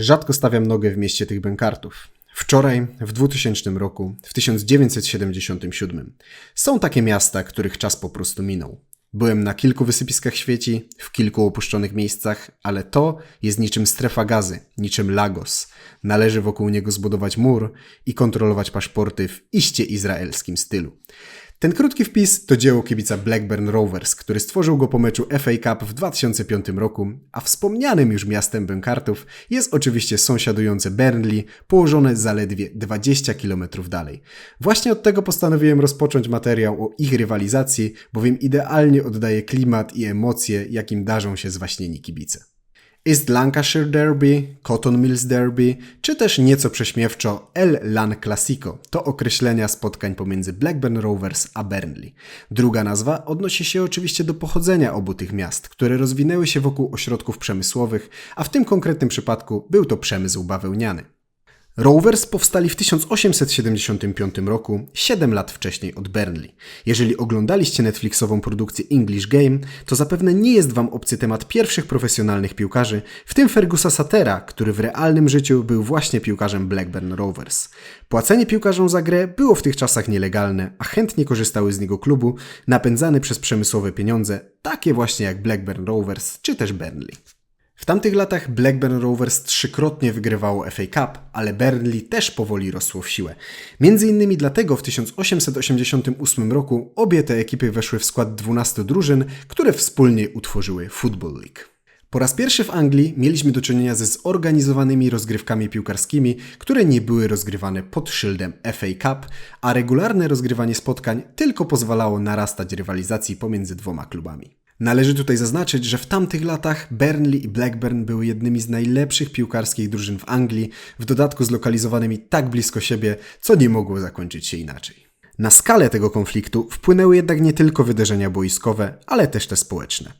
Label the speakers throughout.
Speaker 1: Rzadko stawiam nogę w mieście tych bękartów. Wczoraj, w 2000 roku, w 1977. Są takie miasta, których czas po prostu minął. Byłem na kilku wysypiskach świeci, w kilku opuszczonych miejscach, ale to jest niczym strefa gazy, niczym Lagos. Należy wokół niego zbudować mur i kontrolować paszporty w iście izraelskim stylu. Ten krótki wpis to dzieło kibica Blackburn Rovers, który stworzył go po meczu FA Cup w 2005 roku, a wspomnianym już miastem Bękartów jest oczywiście sąsiadujące Burnley, położone zaledwie 20 km dalej. Właśnie od tego postanowiłem rozpocząć materiał o ich rywalizacji, bowiem idealnie oddaje klimat i emocje, jakim darzą się zwaśnieni kibice. East Lancashire Derby, Cotton Mills Derby, czy też nieco prześmiewczo El Lan Classico to określenia spotkań pomiędzy Blackburn Rovers a Burnley. Druga nazwa odnosi się oczywiście do pochodzenia obu tych miast, które rozwinęły się wokół ośrodków przemysłowych, a w tym konkretnym przypadku był to przemysł bawełniany. Rovers powstali w 1875 roku, 7 lat wcześniej od Burnley. Jeżeli oglądaliście Netflixową produkcję English Game, to zapewne nie jest Wam obcy temat pierwszych profesjonalnych piłkarzy, w tym Fergusa Satera, który w realnym życiu był właśnie piłkarzem Blackburn Rovers. Płacenie piłkarzom za grę było w tych czasach nielegalne, a chętnie korzystały z niego klubu napędzany przez przemysłowe pieniądze, takie właśnie jak Blackburn Rovers czy też Burnley. W tamtych latach Blackburn Rovers trzykrotnie wygrywało FA Cup, ale Burnley też powoli rosło w siłę. Między innymi dlatego w 1888 roku obie te ekipy weszły w skład 12 drużyn, które wspólnie utworzyły Football League. Po raz pierwszy w Anglii mieliśmy do czynienia ze zorganizowanymi rozgrywkami piłkarskimi, które nie były rozgrywane pod szyldem FA Cup, a regularne rozgrywanie spotkań tylko pozwalało narastać rywalizacji pomiędzy dwoma klubami. Należy tutaj zaznaczyć, że w tamtych latach Burnley i Blackburn były jednymi z najlepszych piłkarskich drużyn w Anglii, w dodatku zlokalizowanymi tak blisko siebie, co nie mogło zakończyć się inaczej. Na skalę tego konfliktu wpłynęły jednak nie tylko wydarzenia boiskowe, ale też te społeczne.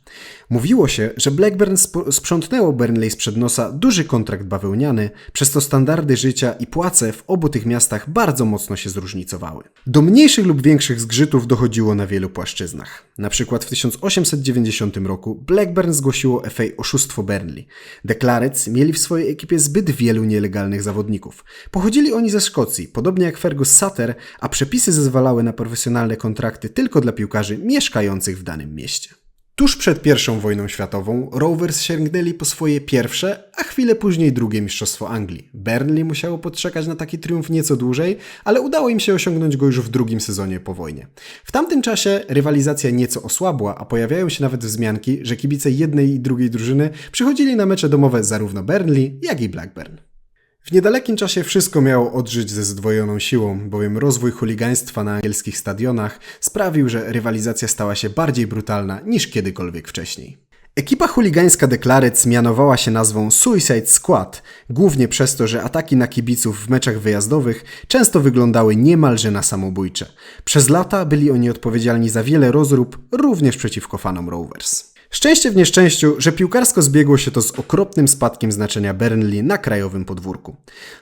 Speaker 1: Mówiło się, że Blackburn sprzątnęło Burnley sprzed nosa duży kontrakt bawełniany, przez to standardy życia i płace w obu tych miastach bardzo mocno się zróżnicowały. Do mniejszych lub większych zgrzytów dochodziło na wielu płaszczyznach. Na przykład w 1890 roku Blackburn zgłosiło FA oszustwo Burnley. Deklarec mieli w swojej ekipie zbyt wielu nielegalnych zawodników. Pochodzili oni ze Szkocji, podobnie jak Fergus Sutter, a przepisy zezwalały na profesjonalne kontrakty tylko dla piłkarzy mieszkających w danym mieście. Tuż przed I wojną światową Rovers sięgnęli po swoje pierwsze, a chwilę później drugie mistrzostwo Anglii. Burnley musiało podczekać na taki triumf nieco dłużej, ale udało im się osiągnąć go już w drugim sezonie po wojnie. W tamtym czasie rywalizacja nieco osłabła, a pojawiają się nawet wzmianki, że kibice jednej i drugiej drużyny przychodzili na mecze domowe zarówno Burnley, jak i Blackburn. W niedalekim czasie wszystko miało odżyć ze zdwojoną siłą, bowiem rozwój chuligaństwa na angielskich stadionach sprawił, że rywalizacja stała się bardziej brutalna niż kiedykolwiek wcześniej. Ekipa chuligańska Deklarec mianowała się nazwą Suicide Squad, głównie przez to, że ataki na kibiców w meczach wyjazdowych często wyglądały niemalże na samobójcze. Przez lata byli oni odpowiedzialni za wiele rozrób, również przeciwko fanom Rovers. Szczęście w nieszczęściu, że piłkarsko zbiegło się to z okropnym spadkiem znaczenia Burnley na krajowym podwórku.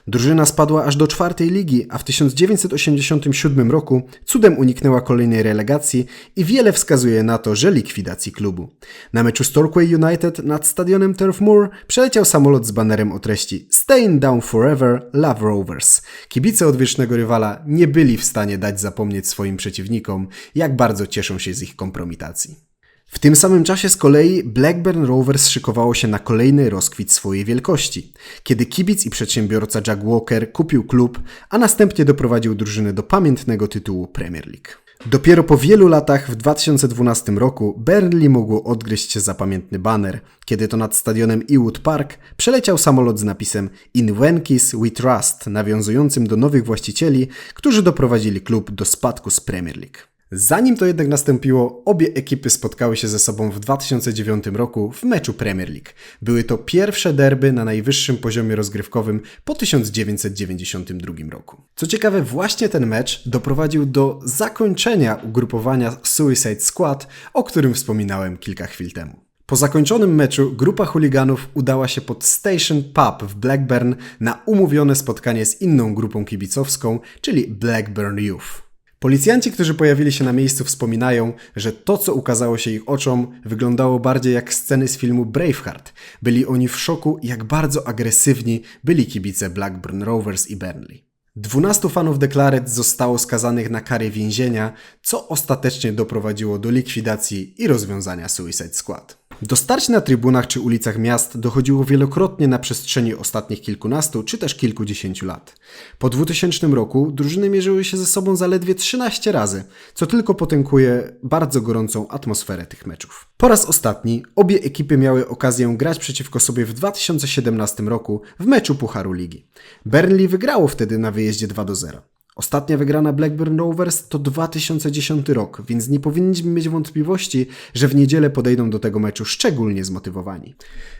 Speaker 1: Drużyna spadła aż do czwartej ligi, a w 1987 roku cudem uniknęła kolejnej relegacji i wiele wskazuje na to, że likwidacji klubu. Na meczu Storquay United nad stadionem Turf Moor przeleciał samolot z banerem o treści Staying Down Forever, Love Rovers. Kibice odwiecznego rywala nie byli w stanie dać zapomnieć swoim przeciwnikom, jak bardzo cieszą się z ich kompromitacji. W tym samym czasie z kolei Blackburn Rovers szykowało się na kolejny rozkwit swojej wielkości, kiedy kibic i przedsiębiorca Jack Walker kupił klub, a następnie doprowadził drużynę do pamiętnego tytułu Premier League. Dopiero po wielu latach w 2012 roku Burnley mogło odgryźć się zapamiętny baner, kiedy to nad stadionem Ewood Park przeleciał samolot z napisem In Wenkis We Trust, nawiązującym do nowych właścicieli, którzy doprowadzili klub do spadku z Premier League. Zanim to jednak nastąpiło, obie ekipy spotkały się ze sobą w 2009 roku w meczu Premier League. Były to pierwsze derby na najwyższym poziomie rozgrywkowym po 1992 roku. Co ciekawe, właśnie ten mecz doprowadził do zakończenia ugrupowania Suicide Squad, o którym wspominałem kilka chwil temu. Po zakończonym meczu grupa chuliganów udała się pod Station Pub w Blackburn na umówione spotkanie z inną grupą kibicowską, czyli Blackburn Youth. Policjanci, którzy pojawili się na miejscu, wspominają, że to, co ukazało się ich oczom, wyglądało bardziej jak sceny z filmu Braveheart. Byli oni w szoku, jak bardzo agresywni byli kibice Blackburn Rovers i Burnley. 12 fanów Declaret zostało skazanych na karę więzienia, co ostatecznie doprowadziło do likwidacji i rozwiązania Suicide Squad. Do starć na trybunach czy ulicach miast dochodziło wielokrotnie na przestrzeni ostatnich kilkunastu czy też kilkudziesięciu lat. Po 2000 roku drużyny mierzyły się ze sobą zaledwie 13 razy, co tylko potękuje bardzo gorącą atmosferę tych meczów. Po raz ostatni obie ekipy miały okazję grać przeciwko sobie w 2017 roku w meczu Pucharu Ligi. Burnley wygrało wtedy na wyjeździe 2 do 0. Ostatnia wygrana Blackburn Rovers to 2010 rok, więc nie powinniśmy mieć wątpliwości, że w niedzielę podejdą do tego meczu szczególnie zmotywowani.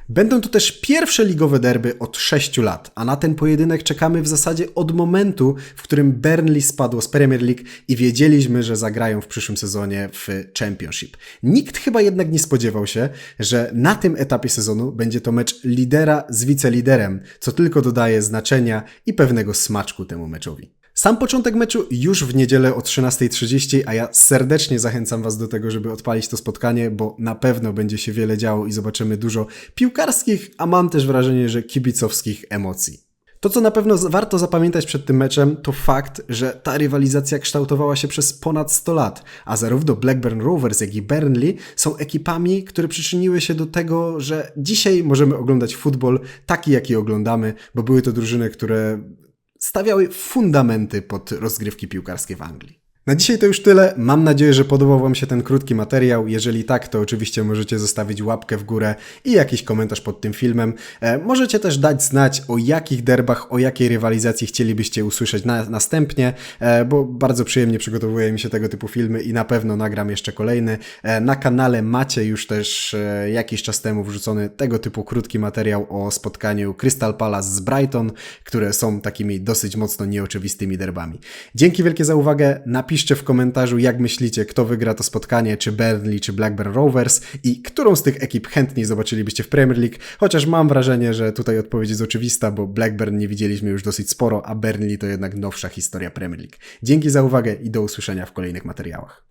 Speaker 1: Będą to też pierwsze ligowe derby od 6 lat, a na ten pojedynek czekamy w zasadzie od momentu, w którym Burnley spadło z Premier League i wiedzieliśmy, że zagrają w przyszłym sezonie w Championship. Nikt chyba jednak nie spodziewał się, że na tym etapie sezonu będzie to mecz lidera z wiceliderem, co tylko dodaje znaczenia i pewnego smaczku temu meczowi. Sam początek meczu już w niedzielę o 13.30, a ja serdecznie zachęcam Was do tego, żeby odpalić to spotkanie, bo na pewno będzie się wiele działo i zobaczymy dużo piłkarskich, a mam też wrażenie, że kibicowskich emocji. To, co na pewno warto zapamiętać przed tym meczem, to fakt, że ta rywalizacja kształtowała się przez ponad 100 lat, a zarówno Blackburn Rovers, jak i Burnley są ekipami, które przyczyniły się do tego, że dzisiaj możemy oglądać futbol taki, jaki oglądamy, bo były to drużyny, które stawiały fundamenty pod rozgrywki piłkarskie w Anglii. Na dzisiaj to już tyle. Mam nadzieję, że podobał Wam się ten krótki materiał. Jeżeli tak, to oczywiście możecie zostawić łapkę w górę i jakiś komentarz pod tym filmem. E, możecie też dać znać, o jakich derbach, o jakiej rywalizacji chcielibyście usłyszeć na, następnie, e, bo bardzo przyjemnie przygotowuje mi się tego typu filmy i na pewno nagram jeszcze kolejny. E, na kanale macie już też e, jakiś czas temu wrzucony tego typu krótki materiał o spotkaniu Crystal Palace z Brighton, które są takimi dosyć mocno nieoczywistymi derbami. Dzięki wielkie za uwagę. Napiszcie w komentarzu, jak myślicie, kto wygra to spotkanie, czy Burnley, czy Blackburn Rovers i którą z tych ekip chętniej zobaczylibyście w Premier League, chociaż mam wrażenie, że tutaj odpowiedź jest oczywista, bo Blackburn nie widzieliśmy już dosyć sporo, a Burnley to jednak nowsza historia Premier League. Dzięki za uwagę i do usłyszenia w kolejnych materiałach.